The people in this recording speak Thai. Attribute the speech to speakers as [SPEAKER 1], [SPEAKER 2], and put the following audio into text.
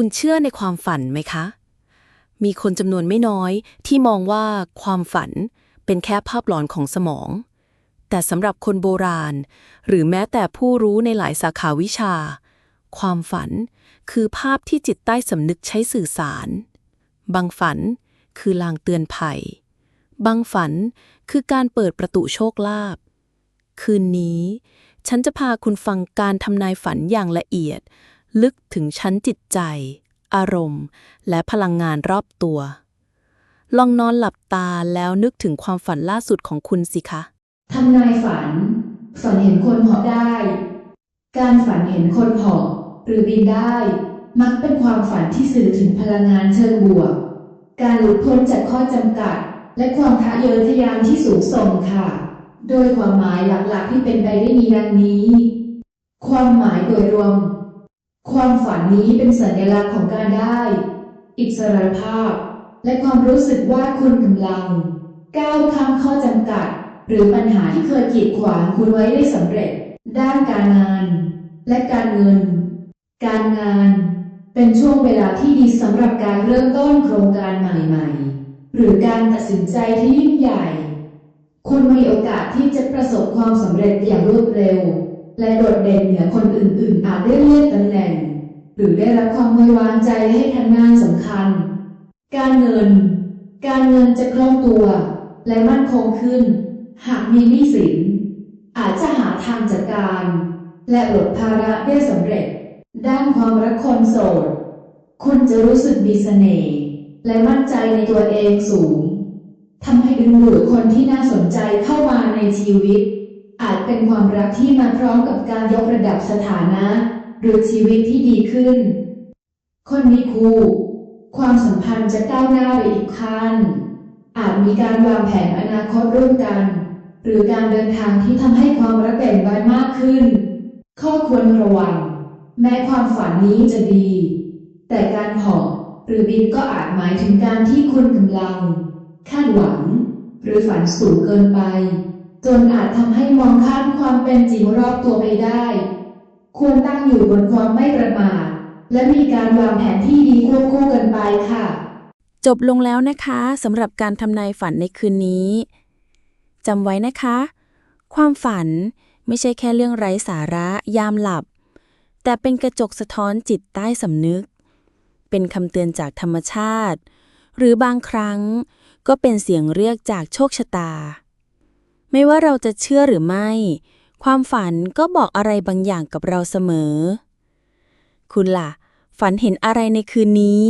[SPEAKER 1] คุณเชื่อในความฝันไหมคะ มีคนจำนวนไม่น้อยที่มองว่าความฝันเป็นแค่ภาพหลอนของสมอง แต่สำหรับคนโบราณ หรือแม้แต่ผู้รู้ในหลายสาขาวิชา ความฝันคือภาพที่จิตใต้สำนึกใช้สื่อสาร บางฝันคือลางเตือนภัย บางฝันคือการเปิดประตูโชคลาภ คืนนี้ ฉันจะพาคุณฟังการทำนายฝันอย่างละเอียด ลึกถึงชั้นจิตใจ อารมณ์ และพลังงานรอบตัว ลองนอนหลับตาแล้วนึกถึงความฝันล่าสุดของคุณสิคะ
[SPEAKER 2] ทำนายฝัน ฝันเห็นคนเหาะได้ การฝันเห็นคนเหาะหรือบินได้ มักเป็นความฝันที่สื่อถึงพลังงานเชิงบวก การหลุดพ้นจากข้อจำกัด และความทะเยอทะยานที่สูงส่งค่ะ โดยความหมายหลักๆที่เป็นไปได้มีดังนี้ ความหมายโดยรวม ความฝันนี้เป็นสัญลักษณ์ของการได้ อิสรภาพ และความรู้สึกว่าคุณกำลัง ก้าวข้ามข้อจำกัด หรือปัญหาที่เคยกีดขวางคุณไว้ได้สำเร็จ ด้านการงาน และการเงิน การงาน เป็นช่วงเวลาที่ดีสำหรับการเริ่มต้นโครงการใหม่ ๆ หรือการตัดสินใจที่ยิ่งใหญ่ คุณมีโอกาสที่จะประสบความสำเร็จอย่างรวดเร็ว และโดดเด่นเหนือคนอื่นๆ อาจได้เลื่อนตำแหน่ง หรือได้รับความไว้วางใจให้ทำงานสำคัญ การเงิน การเงินจะคล่องตัว และมั่นคงขึ้น หากมีหนี้สิน อาจจะหาทางจัดการ และลดภาระได้สำเร็จ ด้านความรักคนโสด คุณจะรู้สึกมีเสน่ห์และมั่นใจในตัวเองสูงทำให้ดึงดูดคนที่น่าสนใจเข้ามาในชีวิต อาจเป็นความรักที่มาพร้อมกับการยกระดับสถานะ หรือชีวิตที่ดีขึ้น คนมีคู่ ความสัมพันธ์จะก้าวหน้าไปอีกขั้น อาจมีการวางแผนอนาคตร่วมกัน หรือการเดินทางที่ทำให้ความรักเบ่งบานมากขึ้น ข้อควรระวัง แม้ความฝันนี้จะดี แต่การหาะหรือบินก็อาจหมายถึงการที่คุณกำลังคาดหวัง หรือฝันสูงเกินไป จนอาจทำให้มองข้ามความเป็นจริงรอบตัวไปได้ ควรตั้งอยู่บนความไม่ประมาทและมีการวางแผนที่ดีควบคู่กันไปค่ะ
[SPEAKER 1] จบลงแล้วนะคะสำหรับการทำนายฝันในคืนนี้จำไว้นะคะ ความฝันไม่ใช่แค่เรื่องไร้สาระยามหลับ แต่เป็นกระจกสะท้อนจิตใต้สำนึก เป็นคำเตือนจากธรรมชาติ หรือบางครั้งก็เป็นเสียงเรียกจากโชคชะตา ไม่ว่าเราจะเชื่อหรือไม่ ความฝันก็บอกอะไรบางอย่างกับเราเสมอ คุณล่ะ ฝันเห็นอะไรในคืนนี้